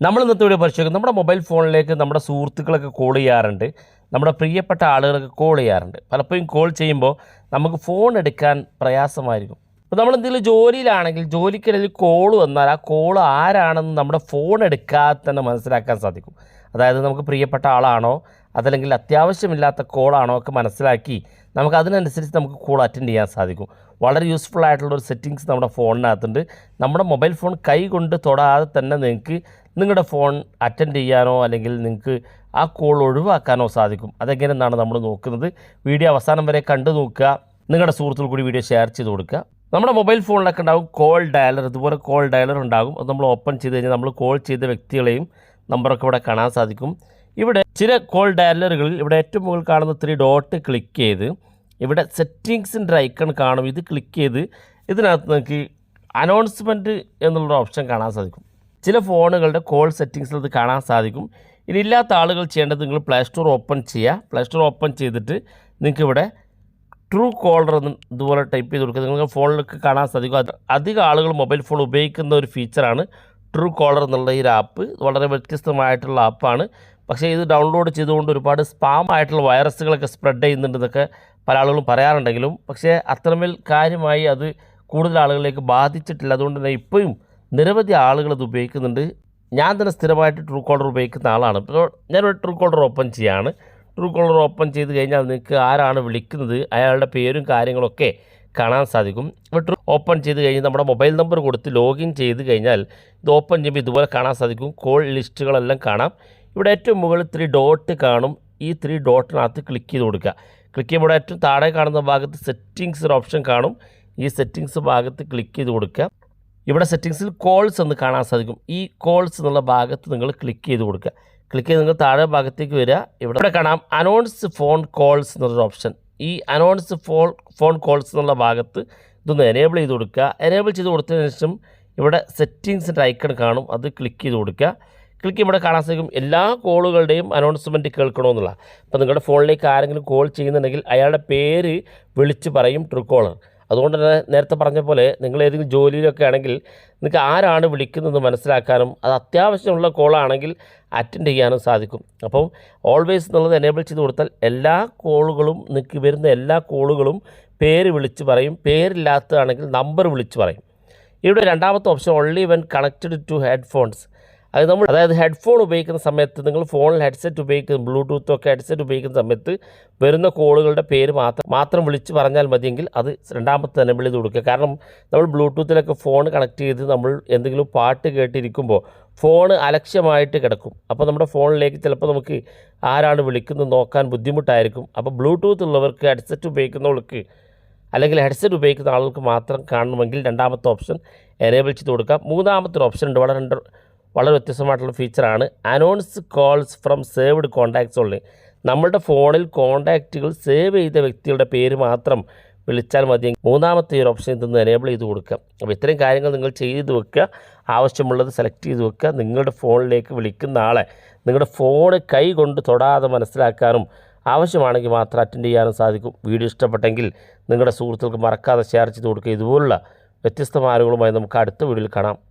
നമ്മൾ ഇന്നത്തെ വീഡിയോ പരിശോധിക്കും നമ്മുടെ മൊബൈൽ ഫോണിലേക്ക് നമ്മുടെ സുഹൃത്തുക്കളൊക്കെ കോൾ ചെയ്യാറുണ്ട്. നമ്മുടെ പ്രിയപ്പെട്ട ആളുകളൊക്കെ കോൾ ചെയ്യാറുണ്ട്. പലപ്പോഴും കോൾ ചെയ്യുമ്പോൾ നമുക്ക് ഫോൺ എടുക്കാൻ പ്രയാസമായിരിക്കും. അപ്പോൾ നമ്മൾ എന്തെങ്കിലും ജോലിയിലാണെങ്കിൽ ജോലിക്കിടയിൽ കോൾ വന്നാൽ ആ കോൾ ആരാണെന്ന് നമ്മുടെ ഫോൺ എടുക്കാതെ തന്നെ മനസ്സിലാക്കാൻ സാധിക്കും. അതായത് നമുക്ക് പ്രിയപ്പെട്ട ആളാണോ? അതല്ലെങ്കിൽ അത്യാവശ്യമില്ലാത്ത കോളാണോ ഒക്കെ മനസ്സിലാക്കി നമുക്ക് അതിനനുസരിച്ച് നമുക്ക് കോൾ അറ്റൻഡ് ചെയ്യാൻ സാധിക്കും. വളരെ യൂസ്ഫുൾ ആയിട്ടുള്ള ഒരു സെറ്റിങ്സ് നമ്മുടെ ഫോണിനകത്തുണ്ട് നമ്മുടെ മൊബൈൽ ഫോൺ കൈ കൊണ്ട് തൊടാതെ തന്നെ നിങ്ങൾക്ക് നിങ്ങളുടെ ഫോൺ അറ്റൻഡ് ചെയ്യാനോ അല്ലെങ്കിൽ നിങ്ങൾക്ക് ആ കോൾ ഒഴിവാക്കാനോ സാധിക്കും. അതെങ്ങനെയെന്നാണ് നമ്മൾ നോക്കുന്നത്. വീഡിയോ അവസാനം വരെ കണ്ടു നോക്കുക. നിങ്ങളുടെ സുഹൃത്തുക്കൾ കൂടി വീഡിയോ ഷെയർ ചെയ്ത് കൊടുക്കുക. നമ്മുടെ മൊബൈൽ ഫോണിലൊക്കെ ഉണ്ടാകും കോൾ ഡയലർ ഇതുപോലെ കോൾ ഡയലർ ഉണ്ടാകും. അത് നമ്മൾ ഓപ്പൺ ചെയ്ത് കഴിഞ്ഞാൽ നമ്മൾ കോൾ ചെയ്ത വ്യക്തികളെയും നമ്പറൊക്കെ ഇവിടെ കാണാൻ സാധിക്കും. ഇവിടെ ചില കോൾ ഡയലറുകളിൽ ഇവിടെ ഏറ്റവും മുകളിൽ കാണുന്ന ത്രീ ഡോട്ട് ക്ലിക്ക് ചെയ്ത് ഇവിടെ സെറ്റിങ്സിന്റെ ഐക്കൺ കാണും ഇത് ക്ലിക്ക് ചെയ്ത് ഇതിനകത്ത് നിങ്ങൾക്ക് അനൗൺസ്മെന്റ് എന്നുള്ളൊരു ഓപ്ഷൻ കാണാൻ സാധിക്കും. ചില ഫോണുകളുടെ കോൾ സെറ്റിങ്സിൽ അത് കാണാൻ സാധിക്കും. ഇനി ഇല്ലാത്ത ആളുകൾ ചെയ്യേണ്ടത് നിങ്ങൾ പ്ലേ സ്റ്റോർ ഓപ്പൺ ചെയ്യുക. പ്ലേ സ്റ്റോർ ഓപ്പൺ ചെയ്തിട്ട് നിങ്ങൾക്ക് ഇവിടെ ട്രൂ കോളർ എന്ന് ഇതുപോലെ ടൈപ്പ് ചെയ്ത് കൊടുക്കുക നിങ്ങൾക്ക് ഫോണിലേക്ക് കാണാൻ സാധിക്കും. അധികം ആളുകൾ മൊബൈൽ ഫോൺ ഉപയോഗിക്കുന്ന ഒരു ഫീച്ചറാണ് ട്രൂ കോളർ എന്നുള്ള ഈ ആപ്പ് വളരെ വ്യത്യസ്തമായിട്ടുള്ള ആപ്പാണ് പക്ഷേ ഇത് ഡൗൺലോഡ് ചെയ്തുകൊണ്ട് ഒരുപാട് സ്പാം ആയിട്ടുള്ള വൈറസുകളൊക്കെ സ്പ്രെഡ് ചെയ്യുന്നുണ്ടെന്നൊക്കെ പല ആളുകളും പറയാറുണ്ടെങ്കിലും പക്ഷേ അത്രമേൽ കാര്യമായി അത് കൂടുതൽ ആളുകളിലേക്ക് ബാധിച്ചിട്ടില്ല. അതുകൊണ്ട് തന്നെ ഇപ്പോഴും നിരവധി ആളുകൾ ഇത് ഉപയോഗിക്കുന്നുണ്ട്. ഞാൻ തന്നെ സ്ഥിരമായിട്ട് ട്രൂ കോളർ ഉപയോഗിക്കുന്ന ആളാണ്. ഇപ്പോൾ ഞാനൊരു ട്രൂ കോളർ ഓപ്പൺ ചെയ്യാണ്. ട്രൂ കോളർ ഓപ്പൺ ചെയ്ത് കഴിഞ്ഞാൽ നിങ്ങൾക്ക് ആരാണ് വിളിക്കുന്നത് അയാളുടെ പേരും കാര്യങ്ങളൊക്കെ കാണാൻ സാധിക്കും. ഇപ്പോൾ ട്രൂ ഓപ്പൺ ചെയ്ത് കഴിഞ്ഞ് നമ്മുടെ മൊബൈൽ നമ്പർ കൊടുത്ത് ലോഗിൻ ചെയ്ത് കഴിഞ്ഞാൽ ഇത് ഓപ്പൺ ചെയ്യുമ്പോൾ ഇതുപോലെ കാണാൻ സാധിക്കും. കോൾ ലിസ്റ്റുകളെല്ലാം കാണാം. ഇവിടെ ഏറ്റവും മുകളിൽ ത്രീ ഡോട്ട് കാണും. ഈ ത്രീ ഡോട്ടിനകത്ത് ക്ലിക്ക് ചെയ്ത് കൊടുക്കുക. ക്ലിക്ക് ചെയ്യുമ്പോൾ ഏറ്റവും താഴെ കാണുന്ന ഭാഗത്ത് സെറ്റിങ്സ് ഒരു ഓപ്ഷൻ കാണും. ഈ സെറ്റിങ്സ് ഭാഗത്ത് ക്ലിക്ക് ചെയ്ത് കൊടുക്കുക. ഇവിടെ സെറ്റിങ്സിൽ കോൾസ് എന്ന് കാണാൻ സാധിക്കും. ഈ കോൾസ് എന്നുള്ള ഭാഗത്ത് നിങ്ങൾ ക്ലിക്ക് ചെയ്ത് കൊടുക്കുക. ക്ലിക്ക് ചെയ്ത് നിങ്ങൾ താഴെ ഭാഗത്തേക്ക് വരിക. ഇവിടെ ഇവിടെ കാണാം അനൗൺസ് ഫോൺ കോൾസ് എന്നുള്ളൊരു ഓപ്ഷൻ ഈ അനൗൺസ് ഫോൺ ഫോൺ കോൾസ് എന്നുള്ള ഭാഗത്ത് ഇതൊന്ന് എനേബിൾ ചെയ്ത് കൊടുക്കുക. എനേബിൾ ചെയ്ത് കൊടുത്തതിന് ശേഷം ഇവിടെ സെറ്റിങ്സിന്റെ ഐക്കൺ കാണും. അത് ക്ലിക്ക് ചെയ്ത് കൊടുക്കുക. ക്ലിക്ക് ചെയ്യുമ്പോൾ കാണാൻ സാധിക്കും. എല്ലാ കോളുകളുടെയും അനൗൺസ്മെന്റ് കേൾക്കണമെന്നുള്ള. അപ്പോൾ നിങ്ങളുടെ ഫോണിലേക്ക് ആരെങ്കിലും കോൾ ചെയ്യുന്നുണ്ടെങ്കിൽ അയാളുടെ പേര് വിളിച്ച് പറയും ട്രൂ കോളർ അതുകൊണ്ട് തന്നെ നേരത്തെ പറഞ്ഞ പോലെ നിങ്ങൾ ഏതെങ്കിലും ജോലിയിലൊക്കെ ആണെങ്കിൽ നിങ്ങൾക്ക് ആരാണ് വിളിക്കുന്നത് മനസ്സിലാക്കാനും അത് അത്യാവശ്യമുള്ള കോളാണെങ്കിൽ അറ്റൻഡ് ചെയ്യാനും സാധിക്കും. അപ്പം ഓൾവേസ് എന്നുള്ളത് എനേബിൾ ചെയ്ത് കൊടുത്താൽ എല്ലാ കോളുകളും നിങ്ങൾക്ക് വരുന്ന എല്ലാ കോളുകളും പേര് വിളിച്ച് പറയും. പേരില്ലാത്തതാണെങ്കിൽ നമ്പർ വിളിച്ച് പറയും. ഇവിടെ രണ്ടാമത്തെ option only when connected to headphones അത് നമ്മൾ അതായത് ഹെഡ്ഫോൺ ഉപയോഗിക്കുന്ന സമയത്ത് നിങ്ങൾ ഫോണിൽ ഹെഡ്സെറ്റ് ഉപയോഗിക്കുന്ന ബ്ലൂടൂത്ത് ഒക്കെ ഹെഡ്സെറ്റ് ഉപയോഗിക്കുന്ന സമയത്ത് വരുന്ന കോളുകളുടെ പേര് മാത്രം മാത്രം വിളിച്ച് പറഞ്ഞാൽ മതിയെങ്കിൽ അത് രണ്ടാമത്തെ തന്നെ വിളിച്ച് കൊടുക്കുക. കാരണം നമ്മൾ ബ്ലൂടൂത്തിലൊക്കെ ഫോൺ കണക്ട് ചെയ്ത് നമ്മൾ എന്തെങ്കിലും പാട്ട് കേട്ടിരിക്കുമ്പോൾ ഫോൺ അലക്ഷ്യമായിട്ട് കിടക്കും. അപ്പോൾ നമ്മുടെ ഫോണിലേക്ക് ചിലപ്പോൾ നമുക്ക് ആരാണ് വിളിക്കുന്നത് നോക്കാൻ ബുദ്ധിമുട്ടായിരിക്കും. അപ്പോൾ ബ്ലൂടൂത്ത് ഉള്ളവർക്ക് ഹെഡ്സെറ്റ് ഉപയോഗിക്കുന്നവർക്ക് അല്ലെങ്കിൽ ഹെഡ്സെറ്റ് ഉപയോഗിക്കുന്ന ആളുകൾക്ക് മാത്രം കാണണമെങ്കിൽ രണ്ടാമത്തെ ഓപ്ഷൻ എനേബിൾ ചെയ്ത് കൊടുക്കാം. മൂന്നാമത്തെ ഓപ്ഷൻ ഉണ്ട്. വളരെ വളരെ വ്യത്യസ്തമായിട്ടുള്ള ഫീച്ചറാണ് announce calls from saved contacts ഉള്ളി നമ്മളുടെ ഫോണിൽ കോൺടാക്റ്റുകൾ സേവ് ചെയ്ത വ്യക്തികളുടെ പേര് മാത്രം വിളിച്ചാൽ മതി. മൂന്നാമത്തെ ഒരു ഓപ്ഷൻ ഇതൊന്ന് എനേബിൾ ചെയ്ത് കൊടുക്കുക. അപ്പോൾ ഇത്രയും കാര്യങ്ങൾ നിങ്ങൾ ചെയ്ത് വെക്കുക. ആവശ്യമുള്ളത് സെലക്ട് ചെയ്ത് വെക്കുക. നിങ്ങളുടെ ഫോണിലേക്ക് വിളിക്കുന്ന ആളെ നിങ്ങളുടെ ഫോൺ കൈ കൊണ്ട് തൊടാതെ മനസ്സിലാക്കാനും ആവശ്യമാണെങ്കിൽ മാത്രം അറ്റൻഡ് ചെയ്യാനും സാധിക്കും. വീഡിയോ ഇഷ്ടപ്പെട്ടെങ്കിൽ നിങ്ങളുടെ സുഹൃത്തുക്കൾക്ക് മറക്കാതെ ഷെയർ ചെയ്ത് കൊടുക്കുക. ഇതുപോലുള്ള വ്യത്യസ്തമായ മാർഗങ്ങളുമായി നമുക്ക് അടുത്ത വീഡിയോയിൽ കാണാം.